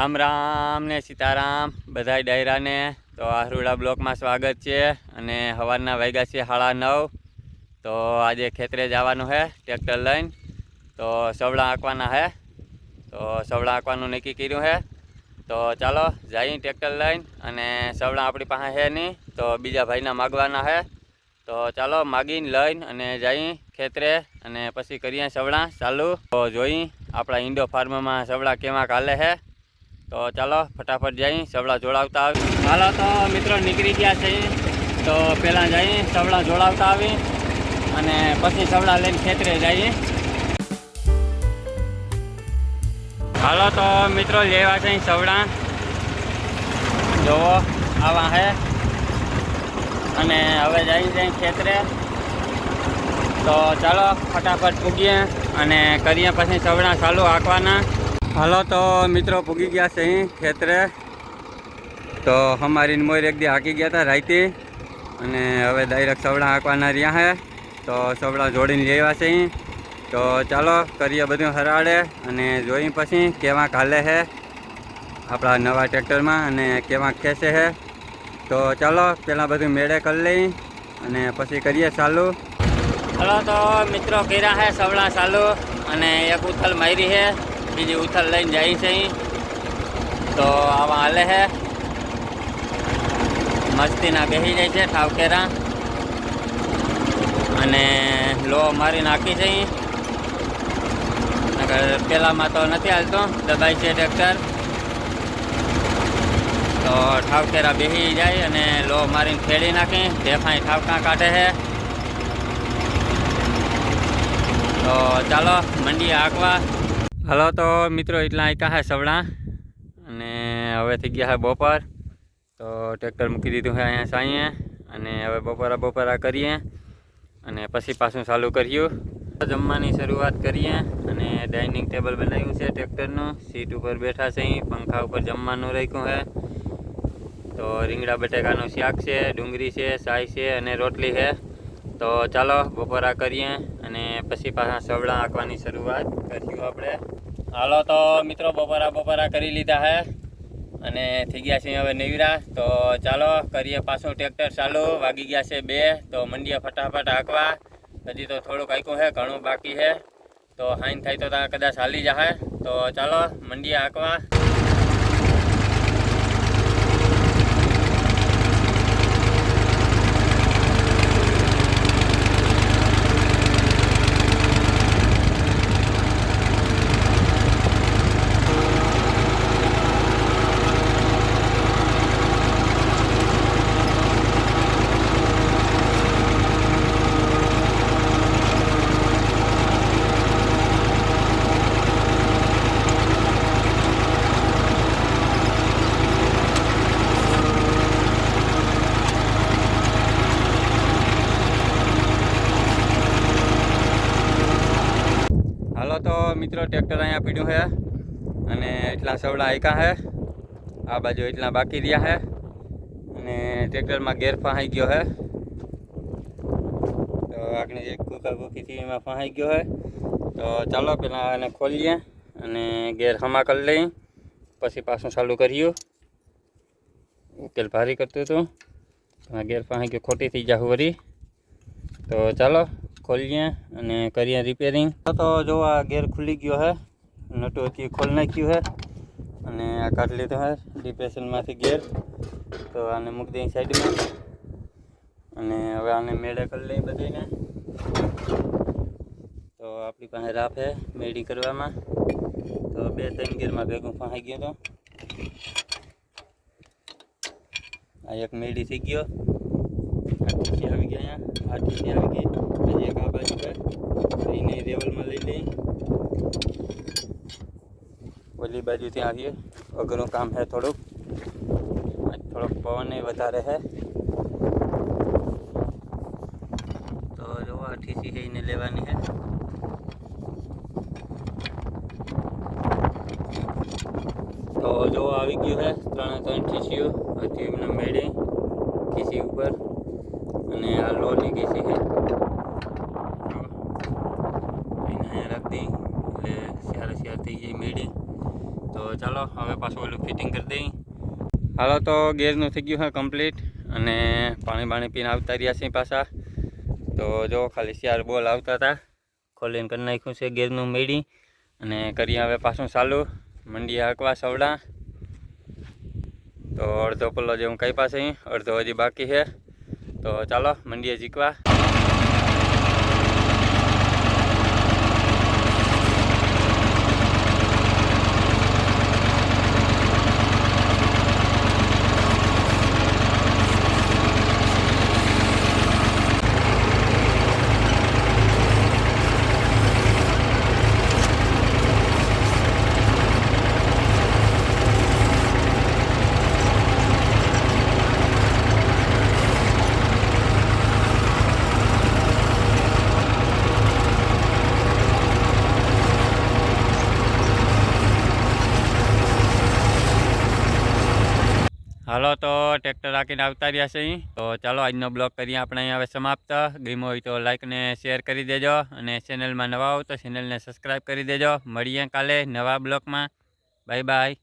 રામ રામ ને સીતારામ, બધાય ડાયરાને. તો આહરુડા બ્લોકમાં સ્વાગત છે અને સવારના વાગ્યા છે સાડા નવ. તો આજે ખેતરે જવાનું છે ટ્રેક્ટર લઈને. તો સવડા આંકવાના છે તો સવડા આંકવાનું નક્કી કર્યું છે તો ચાલો જઈએ ટ્રેક્ટર લઈને અને સવડા આપણી પાસે છે નહીં, તો બીજા ભાઈના માગવાના છે તો ચાલો માગીને લઈને અને જઈએ ખેતરે અને પછી કરીએ સવડા ચાલુ, તો જોઈ આપણા ઇન્ડો ફાર્મમાં સવડા કેવા કાલે છે તો ચાલો, ફટાફટ જઈ સવડા જોડાવતા આવી. હાલો તો મિત્રો, નીકળી ગયા છે. તો પહેલાં જઈ સવડા જોડાવતા આવી અને પછી સવડા લઈને ખેતરે જઈએ. હાલો તો મિત્રો, લેવા છે સવડા જોવો, આવા હે. અને હવે જઈ જઈ ખેતરે. તો ચાલો, ફટાફટ પૂગીએ અને કરીએ પછી સવડા ચાલુ આંકવાના હાલો તો મિત્રો પૂગી ગયા છે અહીં ખેતરે. તો અમારી મોર એક દી હાકી ગયા હતા રાઈતી. અને હવે ડાયરેક્ટ સવડા હાંકવાના રહ્યા છે તો સવડા જોડીને લેવા છે અહીં. તો ચાલો કરીએ બધું હરાડે અને જોઈ પછી કેવા કાલે છે આપણા નવા ટ્રેક્ટરમાં અને કેવા ખેંચે છે તો ચાલો પહેલાં બધું મેળે કરી લઈ અને પછી કરીએ ચાલુ. ચાલો તો મિત્રો કર્યા છે સવડા ચાલુ અને એક ઉથલ મારી છે બીજી ઉથલ લઈને જાય છે તો આવા હાલે છે મસ્તીના બેસી જાય છે ઠાવકેરા. અને લો મારી નાખી છે પહેલાંમાં તો નથી હાલતો. દબાઈ છે ટ્રેક્ટર. તો ઠાવકેરા બેસી જાય અને લો મારીને ખેડી નાખી. ઢેફાઈ ઠાવકા કાઢે છે તો ચાલો, મંડી આંકવા હલો તો મિત્રો, એટલા આંકા હે સવડા અને હવે થઈ ગયા હે બપોર. તો ટ્રેક્ટર મૂકી દીધું છે અહીંયા સાંઈએ. અને હવે બપોરા બપોરા કરીએ. અને પછી પાછું ચાલુ કર્યું. જમવાની શરૂઆત કરીએ. અને ડાઇનિંગ ટેબલ બનાવ્યું છે ટ્રેક્ટરનું. સીટ ઉપર બેઠા છે અહીં. પંખા ઉપર જમવાનું રાખ્યું છે તો રીંગણા બટેકાનું શાક છે, ડુંગળી છે સાય છે અને રોટલી છે. તો ચાલો બપોરા કરીએ. અને પછી પાછા સવડા આંકવાની શરૂઆત કર્યું આપણે. હાલો તો મિત્રો, બપોરા બપોરા કરી લીધા હે. અને થઈ ગયા છે હવે નેવરા. તો ચાલો, કરીએ પાછું ટ્રેક્ટર ચાલુ. વાગી ગયા છે બે. તો મંડીએ ફટાફટ હાંકવા હજી તો થોડુંક આંક્યું છે ઘણું બાકી છે તો હાઈન થાય તો ત્યાં કદાચ હાલી જશે તો ચાલો, મંડીએ હાંકવા હાલો તો મિત્રો, ટ્રેક્ટર અહીંયા પીડ્યું છે અને એટલા સવડા આયકા છે. આ બાજુ એટલા બાકી રહ્યા છે અને ટ્રેક્ટરમાં ગેર ફહાઈ ગયો છે. તો આગળ જે કુકર કુકીથી એમાં ફહાઈ ગયો છે. તો ચાલો પહેલાં એને ખોલીએ અને ગેર હમા કરી લઈ પછી પાછું ચાલુ કર્યું ઉકેલ ભારી કરતું હતું. ગેર ફહાઈ ગયો, ખોટી થઈ જાવ વળી તો ચાલો ખોલીએ અને કરીએ રિપેરિંગ તો જો આ ગેર ખુલી ગયો હે, નટો હતી ખોલી નાખ્યું હે, અને આ કાઢી લીધો હે ડિપ્રેશનમાંથી ગેર. તો આને મૂકી દઈ સાઈડમાં. અને હવે આને મેળે કરી લઈ બધીને. તો આપણી પાસે રાફ હે, મેળી કરવામાં. તો બે ત્રણ ગેરમાં ભેગું ફાંસી ગયો તો આ એક મેળી થઈ ગયો. આ ટીસી આવી ગયા અહીંયા આ ટીસી આવી ગઈ હજી એક આ બાજુ છે તો એને લેવલમાં લઈ લઈ ઓલી બાજુથી આવીએ અઘરું કામ છે થોડુંક આજ થોડોક પવન વધારે છે તો જો આ ટીસી છે એને લેવાની છે તો જો આવી ગયું છે ત્રણે ત્રણ ટીસીઓ હતી એમને મેળી ખીસી ઉપર અને આ લોની કે છે એને રાખી દઈ એટલે શિયાર શિયાર થઈ જાય મેળી. તો ચાલો, હવે પાછું ઓલું ફિટિંગ કરી દઈ. હાલો, તો ગેરનું થઈ ગયું છે કમ્પ્લીટ અને પાણી બાણી પીને આવતા રહ્યા છીએ પાછા. તો જો, ખાલી શિયાર બોલ આવતા હતા. ખોલીને કરી નાખ્યું છે ગેરનું મેળી. અને કરીએ હવે પાછું ચાલુ. મંડી હાંકવા સવડા. તો અડધો પલ્લો જેવું કઈ પાસે અહીં, અડધો હજી બાકી છે. તો ચાલો મંડીએ જીકવા હાલો તો ટ્રેક્ટર રાખીને આવતા રહ્યા છે તો ચાલો આજનો બ્લોગ કરીએ આપણે અહીં હવે સમાપ્ત. ગમ્યો હોય તો લાઈક ને શેર કરી દેજો અને ચેનલમાં નવા હો તો ચેનલને સબસ્ક્રાઈબ કરી દેજો. મળીએ કાલે નવા બ્લોગમાં. Bye bye